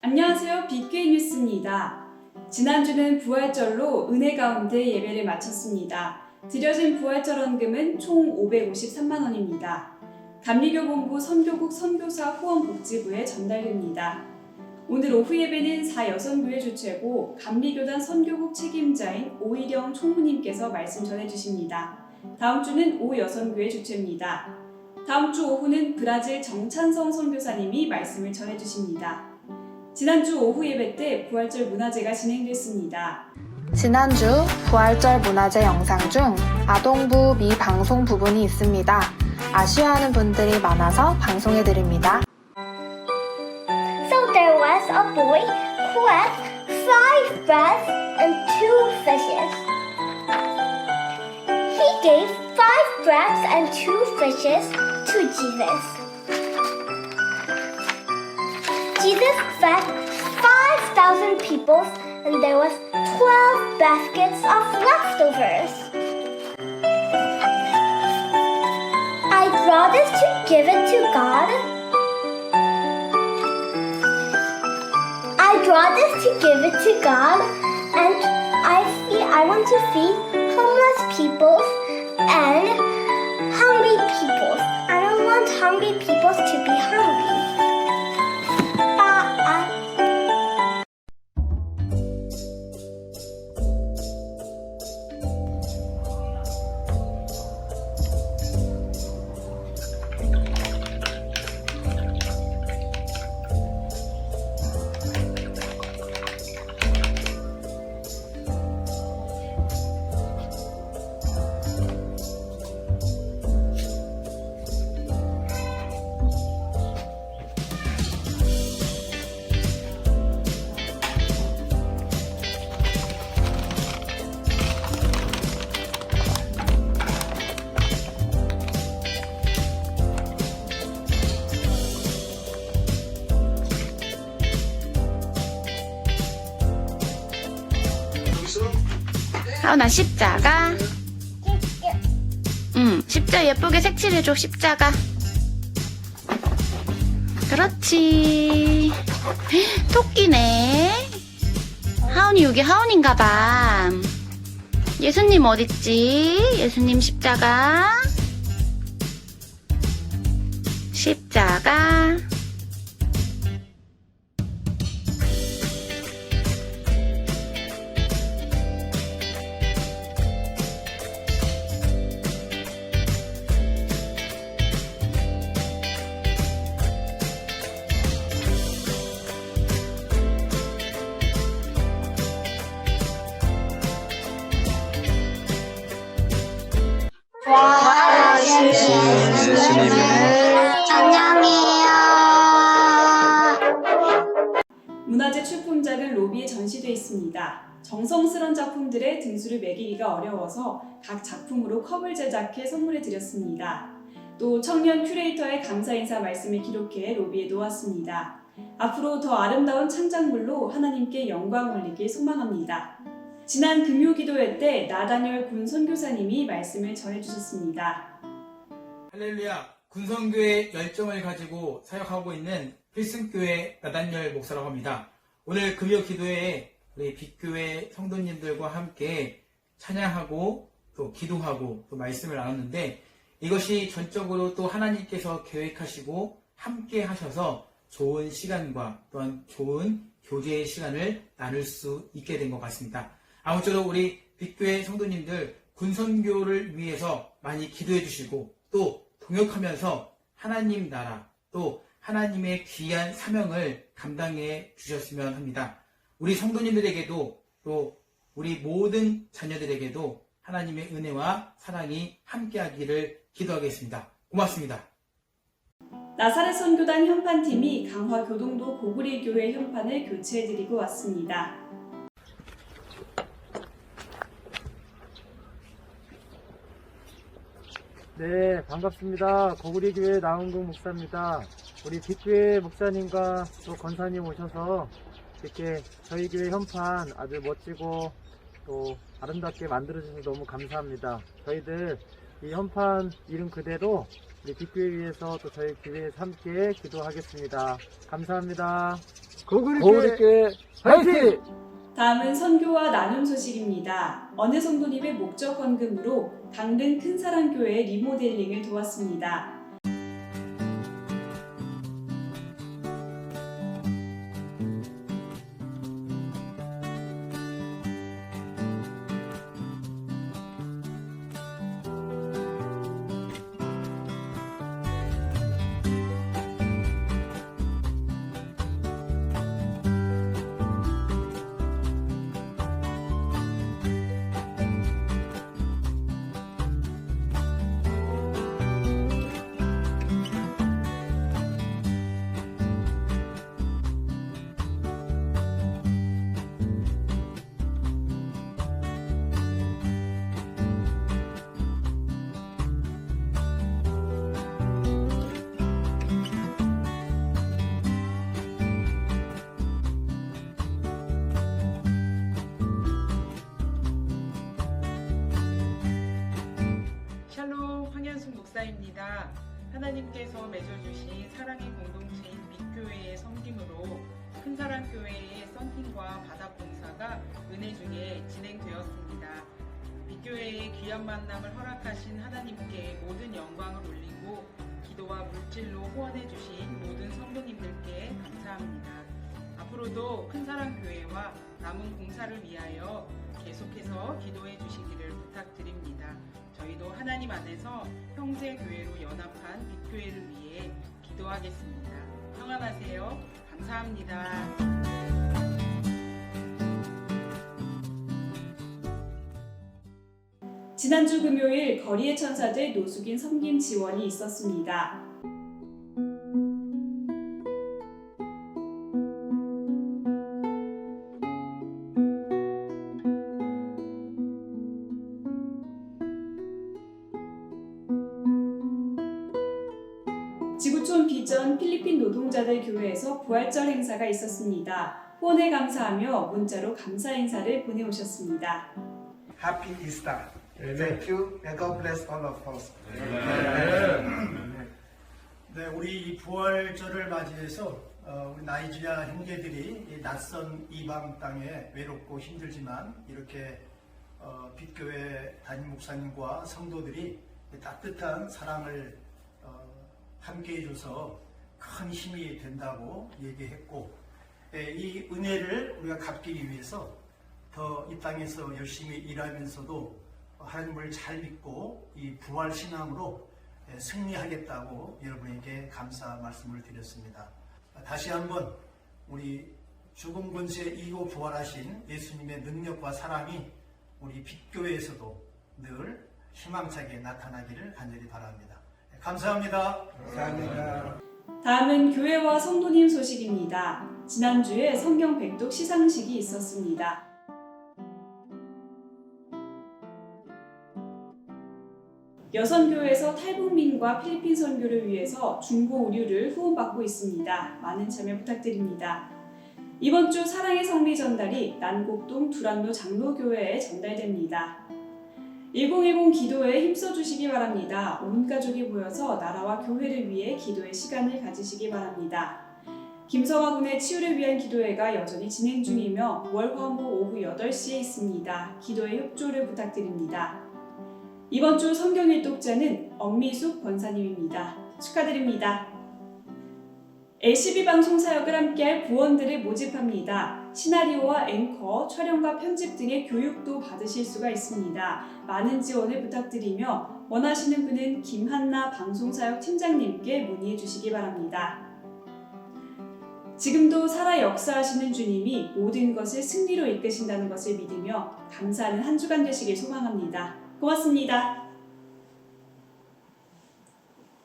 안녕하세요. 빅게이 뉴스입니다. 지난주는 부활절로 은혜 가운데 예배를 마쳤습니다. 드려진 부활절 헌금은 총 553만 원입니다. 감리교 본부 선교국 선교사 후원복지부에 전달됩니다. 오늘 오후 예배는 사여선교회 주최고 감리교단 선교국 책임자인 오희령 총무님께서 말씀 전해주십니다. 다음 주는 오여선교회 주최입니다. 다음 주 오후는 브라질 정찬성 선교사님이 말씀을 전해주십니다. 지난주 오후 예배 때 부활절 문화제가 진행됐습니다. 지난주 부활절 문화제 영상 중 아동부 미방송 부분이 있습니다. 아쉬워하는 분들이 많아서 방송해 드립니다. So there was a boy who had five breads and breads and two fishes to Jesus. Jesus fed 5,000 people and there was 12 baskets of leftovers. I draw this to give it to God. I draw this to give it to God, and I feel I want to feed homeless people and hungry people to be hungry. 하은아 십자가. 응 십자 예쁘게 색칠해줘 십자가. 그렇지. 헉, 토끼네. 하은이 여기 하은인가봐. 예수님 어딨지? 예수님 십자가. 십자가 있습니다. 정성스런 작품들의 등수를 매기기가 어려워서 각 작품으로 컵을 제작해 선물해 드렸습니다. 또 청년 큐레이터의 감사 인사 말씀을 기록해 로비에 놓았습니다. 앞으로 더 아름다운 창작물로 하나님께 영광 올리길 소망합니다. 지난 금요 기도회 때 나다니엘 군 선교사님이 말씀을 전해 주셨습니다. 할렐루야 군성교회 열정을 가지고 사역하고 있는 필승교회 나단열 목사라고 합니다. 오늘 금요 기도회에 우리 빛교회 성도님들과 함께 찬양하고 또 기도하고 또 말씀을 나눴는데 이것이 전적으로 또 하나님께서 계획하시고 함께 하셔서 좋은 시간과 또한 좋은 교제의 시간을 나눌 수 있게 된 것 같습니다. 아무쪼록 우리 빛교회 성도님들 군선교를 위해서 많이 기도해 주시고 또 동역하면서 하나님 나라 또 하나님의 귀한 사명을 감당해 주셨으면 합니다. 우리 성도님들에게도 또 우리 모든 자녀들에게도 하나님의 은혜와 사랑이 함께하기를 기도하겠습니다. 고맙습니다. 나사렛 선교단 현판팀이 강화 교동도 고구리 교회 현판을 교체해드리고 왔습니다. 네, 반갑습니다. 거구리 교회 나은국 목사입니다. 우리 뒷교회 목사님과 또 권사님 오셔서 이렇게 저희 교회 현판 아주 멋지고 또 아름답게 만들어주셔서 너무 감사합니다. 저희들 이 현판 이름 그대로 우리 빅교회 위해서 또 저희 교회에서 함께 기도하겠습니다. 감사합니다. 고구리교회 화이팅! 다음은 선교와 나눔 소식입니다. 어느 성도님의 목적 헌금으로 당근 큰사랑교회 리모델링을 도왔습니다. 목사입니다. 하나님께서 맺어주신 사랑의 공동체인 빛교회의 섬김으로 큰사랑교회의 썬팅과 바닥봉사가 은혜 중에 진행되었습니다. 빛교회의 귀한 만남을 허락하신 하나님께 모든 영광을 올리고 기도와 물질로 후원해주신 모든 성도님들께 감사합니다. 앞으로도 큰사랑교회와 남은 공사를 위하여 계속해서 기도해 주시기를 부탁드립니다. 저희도 하나님 안에서 형제 교회로 연합한 빛교회를 위해 기도하겠습니다. 평안하세요. 감사합니다. 지난주 금요일 거리의 천사들 노숙인 섬김 지원이 있었습니다. 촌 비전 필리핀 노동자들 교회에서 부활절 행사가 있었습니다. 후원에 감사하며 문자로 감사 인사를 보내오셨습니다. Happy Easter. Thank you and God bless all of us. 네, 우리 이 부활절을 맞이해서 어, 우리 나이지리아 형제들이 이 낯선 이방 땅에 외롭고 힘들지만 이렇게 어, 빛교회 담임 목사님과 성도들이 이 따뜻한 사랑을 어, 함께 해줘서 큰 힘이 된다고 얘기했고 예, 이 은혜를 우리가 갚기 위해서 더 이 땅에서 열심히 일하면서도 하나님을 잘 믿고 이 부활 신앙으로 예, 승리하겠다고 여러분에게 감사 말씀을 드렸습니다. 다시 한번 우리 죽음 권세 이고 부활하신 예수님의 능력과 사랑이 우리 빛교회에서도 늘 희망차게 나타나기를 간절히 바랍니다. 예, 감사합니다. 감사합니다. 다음은 교회와 성도님 소식입니다. 지난주에 성경 백독 시상식이 있었습니다. 여선교회에서 탈북민과 필리핀 선교를 위해서 중고 의류를 후원받고 있습니다. 많은 참여 부탁드립니다. 이번 주 사랑의 성리 전달이 난곡동 두란노 장로교회에 전달됩니다. 1010 기도에 힘써 주시기 바랍니다. 온 가족이 모여서 나라와 교회를 위해 기도의 시간을 가지시기 바랍니다. 김성화 군의 치유를 위한 기도회가 여전히 진행 중이며 9월 화목 오후 8시에 있습니다. 기도의 협조를 부탁드립니다. 이번 주 성경 일독자는 엄미숙 권사님입니다. 축하드립니다. LCB 방송 사역을 함께할 부원들을 모집합니다. 시나리오와 앵커, 촬영과 편집 등의 교육도 받으실 수가 있습니다. 많은 지원을 부탁드리며 원하시는 분은 김한나 방송사역 팀장님께 문의해 주시기 바랍니다. 지금도 살아 역사하시는 주님이 모든 것을 승리로 이끄신다는 것을 믿으며 감사하는 한 주간 되시길 소망합니다. 고맙습니다.